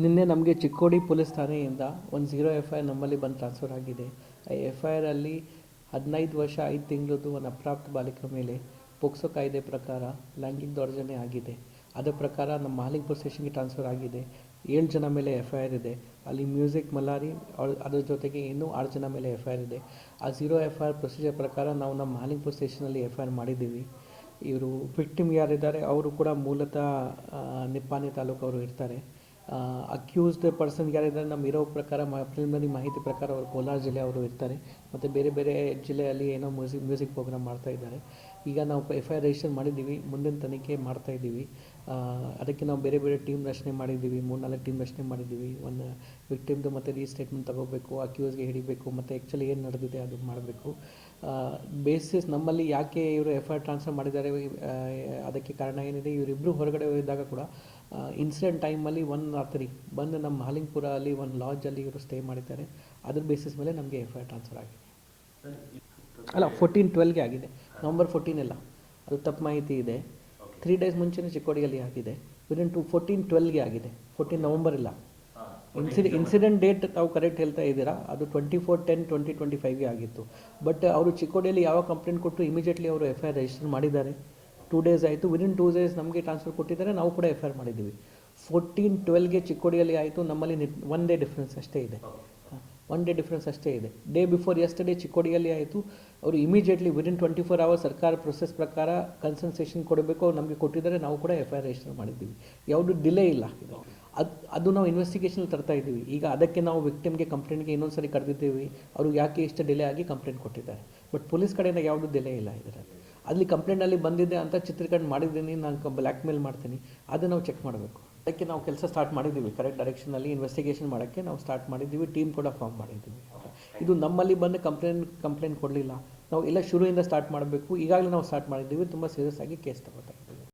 ನಿನ್ನೆ ನಮಗೆ ಚಿಕ್ಕೋಡಿ ಪೊಲೀಸ್ ಠಾಣೆಯಿಂದ ಒಂದು ಝೀರೋ ಎಫ್ ಐ ನಮ್ಮಲ್ಲಿ ಬಂದು ಟ್ರಾನ್ಸ್ಫರ್ ಆಗಿದೆ. ಆ ಎಫ್ ಐ ಆರಲ್ಲಿ ಹದಿನೈದು ವರ್ಷ ಐದು ತಿಂಗಳದ್ದು ಒಂದು ಅಪ್ರಾಪ್ತ ಬಾಲಿಕ ಮೇಲೆ ಪೋಕ್ಸೋ ಕಾಯ್ದೆ ಪ್ರಕಾರ ಲೈಂಗಿಕ ದೌರ್ಜನ್ಯ ಆಗಿದೆ. ಅದರ ಪ್ರಕಾರ ನಮ್ಮ ಮಾಲಿಕ್ಪುರ್ ಸ್ಟೇಷನ್ಗೆ ಟ್ರಾನ್ಸ್ಫರ್ ಆಗಿದೆ. ಏಳು ಜನ ಮೇಲೆ ಎಫ್ ಐ ಆರ್ ಇದೆ. ಅಲ್ಲಿ ಮ್ಯೂಸಿಕ್ ಮಲಾರಿ ಅದರ ಜೊತೆಗೆ ಇನ್ನೂ ಆರು ಜನ ಮೇಲೆ ಎಫ್ ಐ ಇದೆ. ಆ zero F I R procedure ಪ್ರಕಾರ ನಾವು ನಮ್ಮ ಮಾಲಿಕ್ಪುರ್ ಸ್ಟೇಷನಲ್ಲಿ ಎಫ್ ಐ ಆರ್ ಮಾಡಿದ್ದೀವಿ. ಇವರು ವಿಕ್ಟಿಮ್ ಯಾರಿದ್ದಾರೆ, ಅವರು ಕೂಡ ಮೂಲತಃ ನಿಪ್ಪಾನಿ ತಾಲೂಕು ಅವರು ಇರ್ತಾರೆ. ಅಕ್ಯೂಸ್ಡ್ ಪರ್ಸನ್ ಯಾರಿದ್ದಾರೆ ನಮ್ಮ ಇರೋ ಪ್ರಕಾರ ಪ್ರಿಲಿಮಿನರಿ ಮಾಹಿತಿ ಪ್ರಕಾರ ಅವರು ಕೋಲಾರ ಜಿಲ್ಲೆ ಅವರು ಇರ್ತಾರೆ. ಮತ್ತು ಬೇರೆ ಬೇರೆ ಜಿಲ್ಲೆಯಲ್ಲಿ ಏನೋ ಮ್ಯೂಸಿಕ್ ಮ್ಯೂಸಿಕ್ ಪ್ರೋಗ್ರಾಮ್ ಮಾಡ್ತಾ ಇದ್ದಾರೆ. ಈಗ ನಾವು ಎಫ್ ಐ ಆರ್ ರಿಜಿಸ್ಟರ್ ಮಾಡಿದ್ದೀವಿ, ಮುಂದಿನ ತನಿಖೆ ಮಾಡ್ತಾ ಇದ್ದೀವಿ. ಅದಕ್ಕೆ ನಾವು ಬೇರೆ ಬೇರೆ ಟೀಮ್ ರಚನೆ ಮಾಡಿದ್ದೀವಿ, ಮೂರ್ನಾಲ್ಕು ಟೀಮ್ ರಚನೆ ಮಾಡಿದ್ದೀವಿ. ಒಂದು ವಿಕ್ಟಿಮ್ದು ಮತ್ತು ರೀಸ್ಟೇಟ್ಮೆಂಟ್ ತಗೋಬೇಕು ಅಕ್ಯೂಸ್ಗೆ ಹಿಡಿಬೇಕು, ಮತ್ತು ಆ್ಯಕ್ಚುಲಿ ಏನು ನಡೆದಿದೆ ಅದು ಮಾಡಬೇಕು. ಬೇಸಿಸ್ ನಮ್ಮಲ್ಲಿ ಯಾಕೆ ಇವರು ಎಫ್ ಐ ಆರ್ ಟ್ರಾನ್ಸ್ಫರ್ ಮಾಡಿದ್ದಾರೆ ಅದಕ್ಕೆ ಕಾರಣ ಏನಿದೆ ಇವರಿಬ್ಬರು ಹೊರಗಡೆ ಇದ್ದಾಗ ಕೂಡ ಇನ್ಸಿಡೆಂಟ್ ಟೈಮಲ್ಲಿ ಒನ್ ರಾತ್ರಿ ಬಂದು ನಮ್ಮ ಹಾಲಿಂಗ್ಪುರ ಅಲ್ಲಿ ಒಂದು ಲಾಡ್ಜಲ್ಲಿ ಇವರು ಸ್ಟೇ ಮಾಡಿದ್ದಾರೆ. ಅದ್ರ ಬೇಸಿಸ್ ಮೇಲೆ ನಮಗೆ ಎಫ್ ಐ ಟ್ರಾನ್ಸ್ಫರ್ ಆಗಿದೆ. ಅಲ್ಲ ಫೋರ್ಟೀನ್ ಟ್ವೆಲ್ಗೆ ಆಗಿದೆ. ನವಂಬರ್ ಫೋರ್ಟೀನ್ ಅಲ್ಲ. ಅದು ತಪ್ಪು ಮಾಹಿತಿ ಇದೆ. ತ್ರೀ ಡೇಸ್ ಮುಂಚೆನೇ ಚಿಕ್ಕೋಡಿಯಲ್ಲಿ ಆಗಿದೆ ವಿದಿನ್ ಟು ಫೋರ್ಟೀನ್ ಟ್ವೆಲ್ಗೆ ಆಗಿದೆ. ಫೋರ್ಟೀನ್ ನವಂಬರ್ ಇಲ್ಲ. ಇನ್ಸಿಡೆ ಇನ್ಸಿಡೆಂಟ್ ಡೇಟ್ ತಾವು ಕರೆಕ್ಟ್ ಹೇಳ್ತಾ ಇದ್ದೀರಾ? ಅದು twenty four ten twenty twenty ಫೈವ್ಗೆ ಆಗಿತ್ತು. ಬಟ್ ಅವರು ಚಿಕ್ಕೋಡಿಯಲ್ಲಿ ಯಾವ ಕಂಪ್ಲೇಂಟ್ ಕೊಟ್ಟು ಇಮಿಡಿಯೇಟ್ಲಿ ಅವರು ಎಫ್ ಐ ಆರ್ ರಿಜಿಸ್ಟರ್ ಮಾಡಿದ್ದಾರೆ? ಟೂ ಡೇಸ್ ಆಯಿತು. ವಿದಿನ್ ಟೂ ಡೇಸ್ ನಮಗೆ ಟ್ರಾನ್ಸ್ಫರ್ ಕೊಟ್ಟಿದ್ದಾರೆ. ನಾವು ಕೂಡ ಎಫ್ ಐ ಆರ್ ಮಾಡಿದ್ದೀವಿ ಫೋರ್ಟೀನ್ ಟ್ವೆಲ್ಗೆ ಚಿಕ್ಕೋಡಿಯಲ್ಲಿ ಆಯಿತು. ನಮ್ಮಲ್ಲಿ ಒನ್ ಡೇ ಡಿಫ್ರೆನ್ಸ್ ಅಷ್ಟೇ ಇದೆ. ಒನ್ ಡೇ ಡಿಫ್ರೆನ್ಸ್ ಅಷ್ಟೇ ಇದೆ. ಡೇ ಬಿಫೋರ್ ಎಸ್ಟರ್ಡೇ ಚಿಕ್ಕೋಡಿಯಲ್ಲಿ ಆಯಿತು. ಅವರು immediately within twenty four hours ಸರ್ಕಾರ ಪ್ರೊಸೆಸ್ ಪ್ರಕಾರ ಕನ್ಸನ್ಸೇಷನ್ ಕೊಡಬೇಕು. ಅವ್ರು ನಮಗೆ ಕೊಟ್ಟಿದ್ದಾರೆ. ನಾವು ಕೂಡ ಎಫ್ ಐ ಆರ್ ರಿಜಿಸ್ಟರ್ ಮಾಡಿದ್ದೀವಿ. ಯಾವುದು ಡಿಲೇ ಇಲ್ಲ. ಅದು ಅದು ನಾವು ಇನ್ವೆಸ್ಟಿಗೇಷನ್ ತರ್ತಾ ಇದ್ದೀವಿ. ಈಗ ಅದಕ್ಕೆ ನಾವು ವಿಕ್ಟಿಮ್ಗೆ ಕಂಪ್ಲೇಂಟ್ಗೆ ಇನ್ನೊಂದು ಸರಿ ಕರೆದಿದ್ದೀವಿ. ಅವರು ಯಾಕೆ ಇಷ್ಟು ಡಿಲೇ ಆಗಿ ಕಂಪ್ಲೇಂಟ್ ಕೊಟ್ಟಿದ್ದಾರೆ? ಬಟ್ ಪೊಲೀಸ್ ಕಡೆಯಿಂದ ಯಾವುದು ಡಿಲೇ ಇಲ್ಲ ಇದರಲ್ಲಿ. ಅಲ್ಲಿ ಕಂಪ್ಲೇಂಟಲ್ಲಿ ಬಂದಿದೆ ಅಂತ ಚಿತ್ರೀಕರಣ ಮಾಡಿದ್ದೀನಿ, ನಾನು ಬ್ಲ್ಯಾಕ್ ಮೇಲ್ ಮಾಡ್ತೀನಿ. ಅದನ್ನು ನಾವು ಚೆಕ್ ಮಾಡಬೇಕು. ಅದಕ್ಕೆ ನಾವು ಕೆಲಸ ಸ್ಟಾರ್ಟ್ ಮಾಡಿದ್ದೀವಿ ಕರೆಕ್ಟ್ ಡೈರೆಕ್ಷನಲ್ಲಿ ಇನ್ವೆಸ್ಟಿಗೇಷನ್ ಮಾಡೋಕ್ಕೆ ನಾವು ಸ್ಟಾರ್ಟ್ ಮಾಡಿದ್ದೀವಿ ಟೀಮ್ ಕೂಡ ಫಾರ್ಮ್ ಮಾಡಿದ್ದೀವಿ ಇದು ನಮ್ಮಲ್ಲಿ ಬಂದು ಕಂಪ್ಲೇಂಟ್ ಕಂಪ್ಲೇಂಟ್ ಕೊಡಲಿಲ್ಲ. ನಾವು ಎಲ್ಲ ಶುರುವಿಂದ ಸ್ಟಾರ್ಟ್ ಮಾಡಬೇಕು. ಈಗಾಗಲೇ ನಾವು ಸ್ಟಾರ್ಟ್ ಮಾಡಿದ್ದೀವಿ ತುಂಬ ಸೀರಿಯಸ್ ಆಗಿ ಕೇಸ್ ತಗೋತಾರೆ